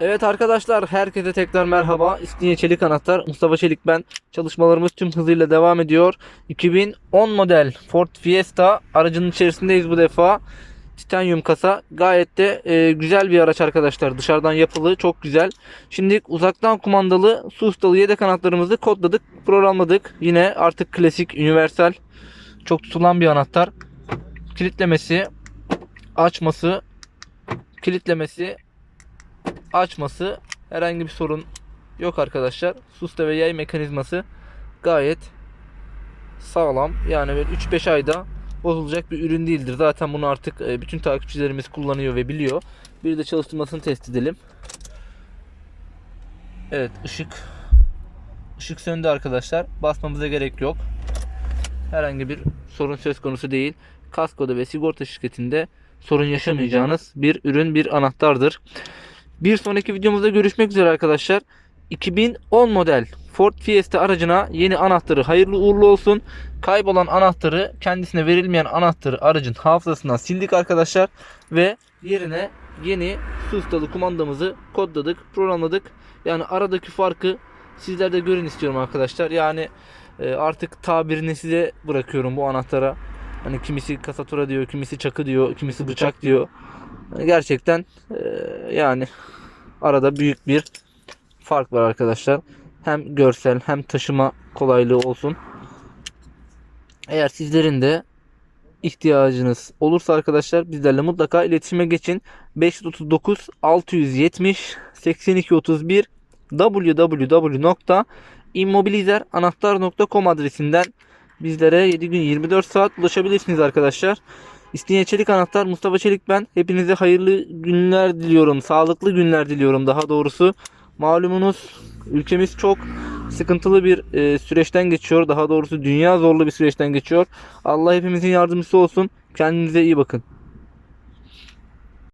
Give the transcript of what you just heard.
Evet arkadaşlar herkese tekrar merhaba. İstinye Çelik Anahtar. Mustafa Çelik ben. Çalışmalarımız tüm hızıyla devam ediyor. 2010 model Ford Fiesta aracının içerisindeyiz bu defa. Titanium kasa. Gayet de e, güzel bir araç arkadaşlar. Dışarıdan yapılı çok güzel. Şimdi uzaktan kumandalı su ustalı yedek anahtarımızı kodladık, programladık. Yine artık klasik, universal. Çok tutulan bir anahtar. Kilitlemesi, açması, kilitlemesi, açması herhangi bir sorun yok arkadaşlar. Susta ve yay mekanizması gayet sağlam. Yani böyle 3-5 ayda bozulacak bir ürün değildir. Zaten bunu artık e, bütün takipçilerimiz kullanıyor ve biliyor. Bir de çalıştırmasını test edelim. Evet ışık ışık söndü arkadaşlar. Basmamıza gerek yok. Herhangi bir sorun söz konusu değil. Kaskoda ve sigorta şirketinde sorun yaşamayacağınız bir ürün, bir anahtardır. Bir sonraki videomuzda görüşmek üzere arkadaşlar. 2010 model Ford Fiesta aracına yeni anahtarı hayırlı uğurlu olsun. Kaybolan anahtarı kendisine verilmeyen anahtarı aracın hafızasından sildik arkadaşlar. Ve yerine yeni sustalı kumandamızı kodladık, programladık. Yani aradaki farkı sizler de görün istiyorum arkadaşlar. Yani e, artık tabirini size bırakıyorum bu anahtara. Hani kimisi kasatura diyor, kimisi çakı diyor, kimisi bıçak diyor. Gerçekten e, yani arada büyük bir fark var arkadaşlar. Hem görsel hem taşıma kolaylığı olsun. Eğer sizlerin de ihtiyacınız olursa arkadaşlar bizlerle mutlaka iletişime geçin. 539 670 82 31 www.immobilizeranahtar.com adresinden bizlere 7 gün 24 saat ulaşabilirsiniz arkadaşlar. İstinye Çelik Anahtar Mustafa Çelik ben. Hepinize hayırlı günler diliyorum. Sağlıklı günler diliyorum daha doğrusu. Malumunuz ülkemiz çok sıkıntılı bir e, süreçten geçiyor. Daha doğrusu dünya zorlu bir süreçten geçiyor. Allah hepimizin yardımcısı olsun. Kendinize iyi bakın.